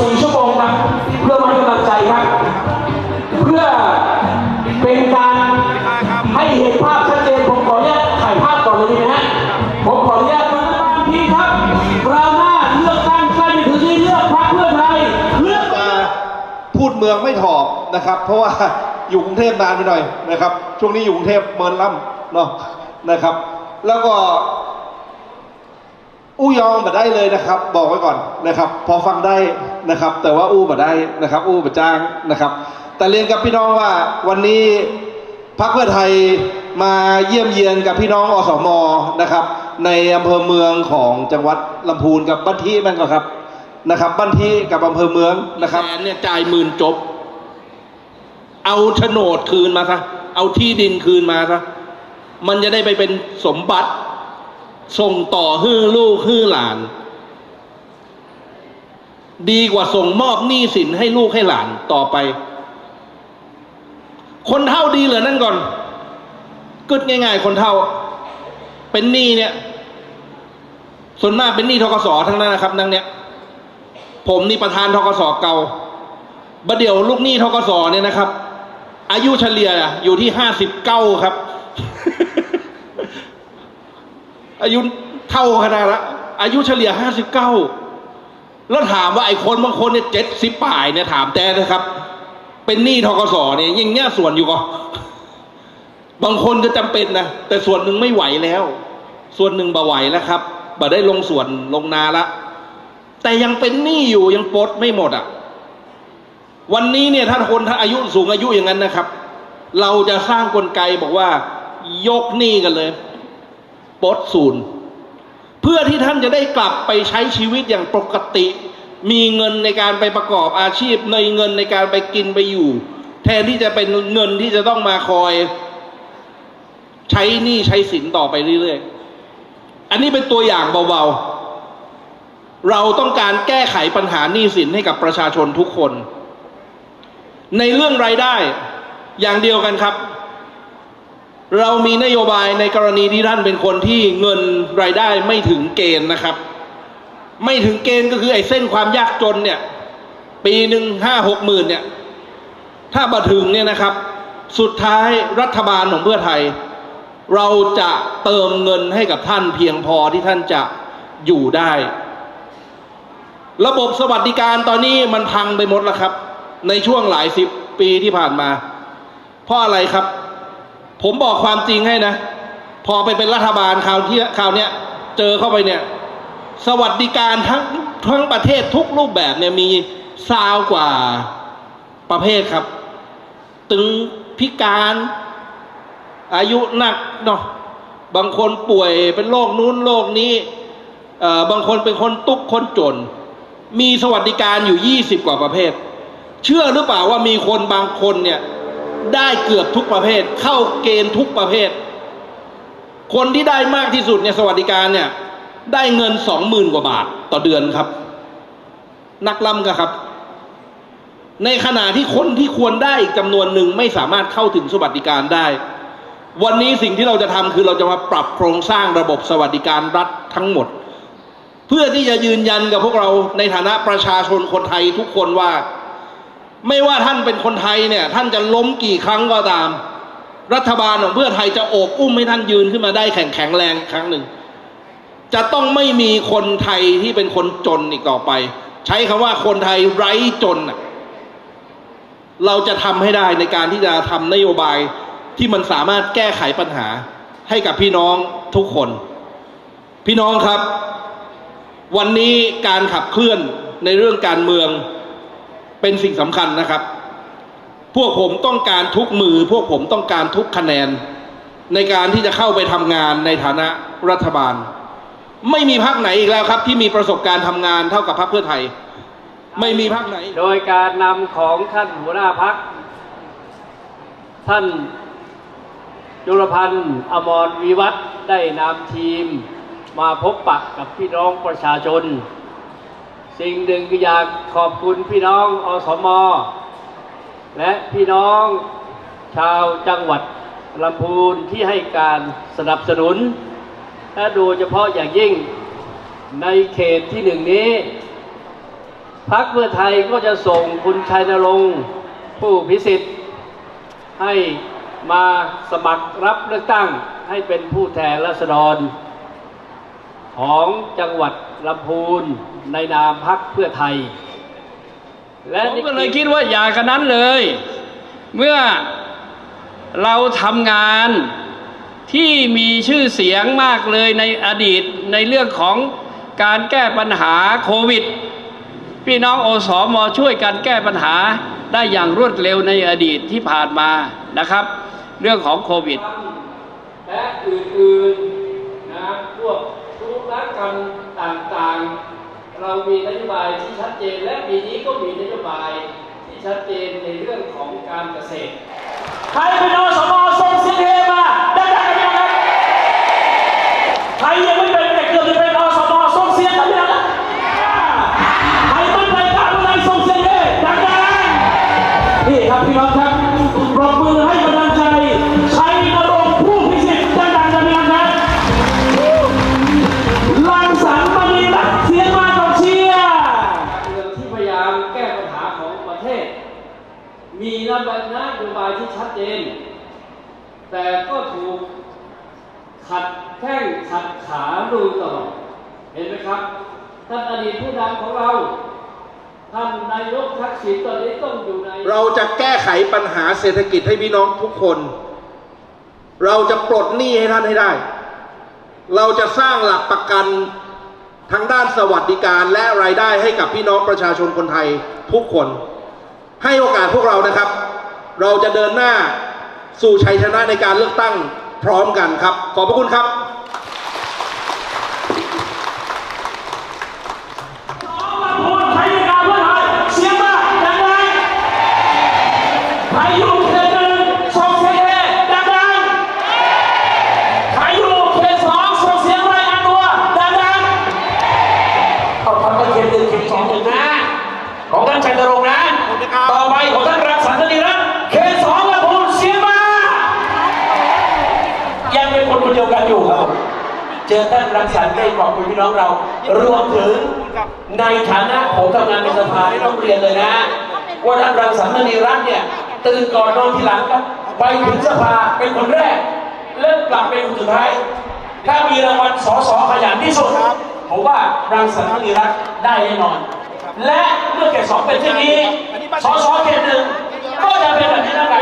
4 ชั่วโมงครับเพื่อมาให้กำลังใจครับ เพื่อเป็นการให้เห็นภาพชัดเจนผมขออนุญาตถ่ายภาพก่อนเลยดีไหมฮะผมขออนุญาตมาบางทีครับเราหน้าเลือกตั้งใกล้จะถึงที่เลือกพรรคเพื่อไทยเลือกมาพูดเมืองไม่ถอบนะครับ เพราะว่าอยู่กรุงเทพนานไปหน่อยนะครับ ช่วงนี้อยู่กรุงเทพเมินล่ำเนาะนะครับ แล้วก็ อู้ยองมาได้เลยนะครับ บอกไว้ก่อนนะครับ พอฟังได้นะครับ แต่ว่าอู้มาได้นะครับ อู้มาจ้างนะครับ แต่เรียนกับพี่น้องว่าวันนี้พรรคเพื่อไทยมาเยี่ยมเยียนกับพี่น้องอสมนะครับ ในอำเภอเมืองของจังหวัดลำพูนกับบ้านที่แม่นก่อนครับนะครับ บ้านที่กับอำเภอเมืองนะครับแสนเนี่ยจ่ายหมื่นจบ เอาโฉนดคืนมาซะเอาที่ดินคืนมาซะมันจะได้ไปเป็นสมบัติ ส่งต่อฮื้อลูกฮื้อหลาน ดีกว่าส่งมอบหนี้สินให้ลูกให้หลานต่อไป คนเท่าดีเหรอนั่นก่อนกึดง่าย ๆ คนเท่า เป็นหนี้เนี่ย ส่วนมากเป็นหนี้ทกสทั้งนั้นนะครับนั่งเนี้ยผมนี่ประธานทกสเก่าบัดเดี๋ยวลูกหนี้ทกสเนี่ยนะครับ อายุเฉลี่ยอยู่ที่ห้าสิบเก้าครับ อายุเท่าขนาดละอายุเฉลี่ยห้าสิบเก้าแล้วถามว่าไอ้คนบางคนเนี่ยเจ็ดสิบป่ายเนี่ยถามแต่นะครับ เป็นหนี้ทกสเนี่ยยิ่งเงี้ยส่วนอยู่ก็บางคนก็จำเป็นนะแต่ส่วนหนึ่งไม่ไหวแล้ว ส่วนหนึ่งบ่ไหวแล้วครับบ่ได้ลงส่วนลงนาละ แต่ยังเป็นหนี้อยู่ยังปลดไม่หมดอะ วันนี้เนี่ยถ้าคนถ้าอายุสูงอายุอย่างนั้นนะครับ เราจะสร้างกลไกบอกว่ายกหนี้กันเลย ปลดศูนย์เพื่อที่ท่านจะได้กลับไปใช้ชีวิตอย่างปกติ มีเงินในการไปประกอบอาชีพ ในเงินในการไปกินไปอยู่ แทนที่จะเป็นเงินที่จะต้องมาคอย ใช้หนี้ใช้สินต่อไปเรื่อยๆ อันนี้เป็นตัวอย่างเบาๆ เราต้องการแก้ไขปัญหาหนี้สินให้กับประชาชนทุกคน ในเรื่องรายได้อย่างเดียวกันครับ เรามีนโยบายในกรณีที่ท่านเป็นคนที่เงินรายได้ไม่ถึงเกณฑ์นะครับ ไม่ถึงเกณฑ์ก็คือไอ้เส้นความยากจนเนี่ย ปีหนึ่งห้าหกหมื่นเนี่ย ถ้ามาถึงเนี่ยนะครับ สุดท้ายรัฐบาลของเพื่อไทย เราจะเติมเงินให้กับท่านเพียงพอที่ท่านจะอยู่ได้ ระบบสวัสดิการตอนนี้มันพังไปหมดแล้วครับ ในช่วงหลายสิบปีที่ผ่านมา เพราะอะไรครับ ผมบอกความจริงให้นะ พอไปเป็นรัฐบาลคราวที่คราวเนี้ยเจอเข้าไปเนี่ย สวัสดิการทั้งทั้งประเทศทุกรูปแบบเนี่ยมีซาวกว่าประเภทครับ ตึงพิการอายุหนักเนาะบางคนป่วยเป็นโรคนู้นโรคนี้เอ่อบางคนเป็นคนตุกคนจน มีสวัสดิการอยู่ 20 กว่าประเภท เชื่อหรือเปล่าว่ามีคนบางคนเนี่ย ได้เกือบทุกประเภท เข้าเกณฑ์ทุกประเภท คนที่ได้มากที่สุดเนี่ยสวัสดิการเนี่ย ได้เงินสองหมื่นกว่าบาทต่อเดือนครับ นักล่ำกันครับ ในขณะที่คนที่ควรได้อีกจำนวนหนึ่งไม่สามารถเข้าถึงสวัสดิการได้ วันนี้สิ่งที่เราจะทำคือเราจะมาปรับโครงสร้างระบบสวัสดิการรัฐทั้งหมด เพื่อที่จะยืนยันกับพวกเราในฐานะประชาชนคนไทยทุกคนว่า ไม่ว่าท่านเป็นคนไทยเนี่ยท่านจะล้มกี่ครั้งก็ตาม รัฐบาลของเพื่อไทยจะโอบอุ้มให้ท่านยืนขึ้นมาได้แข็งแข็งแรงครั้งหนึ่ง จะต้องไม่มีคนไทยที่เป็นคนจนอีกต่อไป ใช้คำว่าคนไทยไร้จนเราจะทำให้ได้ในการที่จะทำนโยบายที่มันสามารถแก้ไขปัญหาให้กับพี่น้องทุกคน พี่น้องครับ วันนี้การขับเคลื่อนในเรื่องการเมือง เป็นสิ่งสำคัญนะครับ พวกผมต้องการทุกมือ พวกผมต้องการทุกคะแนน ในการที่จะเข้าไปทำงานในฐานะรัฐบาล ไม่มีพักไหนอีกแล้วครับ ที่มีประสบการณ์ทำงานเท่ากับพักเพื่อไทย ไม่มีพักไหน โดยการนำของท่านหัวหน้าพัก ท่านจุลพันธ์อมรวิวัฒได้นำทีม มาพบปะกับพี่น้องประชาชน สิ่งหนึ่งก็อยากขอบคุณพี่น้องอสม และพี่น้องชาวจังหวัดลำพูนที่ให้การสนับสนุน และโดยเฉพาะอย่างยิ่งในเขตที่หนึ่งนี้พักเพื่อไทยก็จะส่งคุณชัยนรงค์ผู้พิสิทธิ์ ให้มาสมัครรับเลือกตั้งให้เป็นผู้แทนราษฎร ของจังหวัดลำพูนในนามพักเพื่อไทย และผมก็เลยคิดว่าอย่ากันนั้นเลย เมื่อเราทำงานที่มีชื่อเสียงมากเลยในอดีตในเรื่องของการแก้ปัญหาโควิด พี่น้องอสมช่วยกันแก้ปัญหาได้อย่างรวดเร็วในอดีตที่ผ่านมานะครับ เรื่องของโควิดและอื่นๆนะพวกธุ รกรรมต่างๆ เรามีนโยบายที่ชัดเจน และปีนี้ก็มีนโยบายที่ชัดเจนในเรื่องของการเกษตร ใครเป็นอสมส่งเสียงเฮมาดังๆกันนะครับใครยังไม่เป็นแต่เกือบจะเป็นอสมส่งเสียงกันนะครับใครไม่เป็นการเมืองส่งเสียงเฮดังๆนี่ครับพี่น้อง ก็ถูกขัดแข้งขัดขาดูตลอด เห็นไหมครับ ท่านอดีตผู้นำของเรา ท่านนายกทักษิณตอนนี้ต้องอยู่ใน เราจะแก้ไขปัญหาเศรษฐกิจให้พี่น้องทุกคน เราจะปลดหนี้ให้ท่านให้ได้ เราจะสร้างหลักประกันทางด้านสวัสดิการและรายได้ให้กับพี่น้องประชาชนคนไทยทุกคน ให้โอกาสพวกเรานะครับ เราจะเดินหน้า สู่ชัยชนะในการเลือกตั้งพร้อมกันครับ ขอบพระคุณครับพูดใครในการเพื่อไทยเสียงมาดังๆใครอยู่เขตหนึ่งส่งเสียงเฮดังๆใครอยู่เขตสองส่งเสียงรายงานตัวดังๆเอาทำกันเขตหนึ่งเขตสองนะของท่านชัยนรงค์นะ ต่อไปของท่านรักษาธนีรั กันอยู่ครับ เจอท่านรังสรรค์ได้ขอบคุณพี่น้องเรา รวมถึงในฐานะผมทำงานในสภาที่ต้องเรียนเลยนะ ว่าท่านรังสรรค์มณีรัตน์เนี่ยตื่นก่อนนอนทีหลังครับไปถึงสภาเป็นคนแรกเริ่มกลับเป็นคนสุดท้าย ถ้ามีรางวัลสอสอขยันที่สุดผมว่ารังสรรค์มณีรัตน์ได้แน่นอน และเมื่อเขตสองเป็นเช่นนี้สอสอเขตหนึ่งก็จะเป็นแบบนี้นะครับ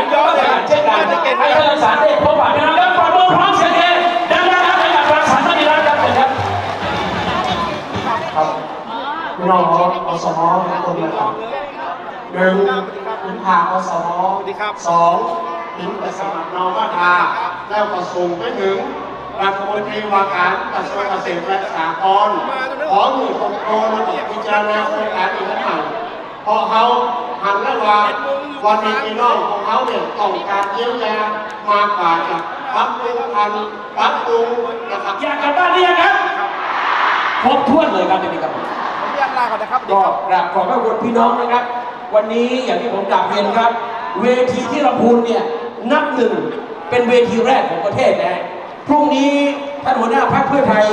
หนึ่งคุณพาอสมสองถึงไปสมัครนอมาทาแล้วก็ส่งไปถึงรัฐมนตรีว่าการกระทรวงเกษตรและสหกรณ์ขอหนึ่งคนโตระบบพิจารณาโครงการอีกครั้งเพราะเขาหันแล้วว่าวันนี้พี่น้องของเขาเนี่ยต้องการเยียวยามากกว่าจะปรับปรุงพันธุ์ปรับปรุงนะครับอยากกลับบ้านหรือยังครับครบถ้วนเลยครับนี่ครับก็กราบขอบพระคุณพี่น้องนะครับ วันนี้อย่างที่ผมกราบเรียนครับ เวทีที่ลำพูนเนี่ยนับหนึ่งเป็นเวทีแรกของประเทศนะพรุ่งนี้ท่านหัวหน้าพรรคเพื่อไทย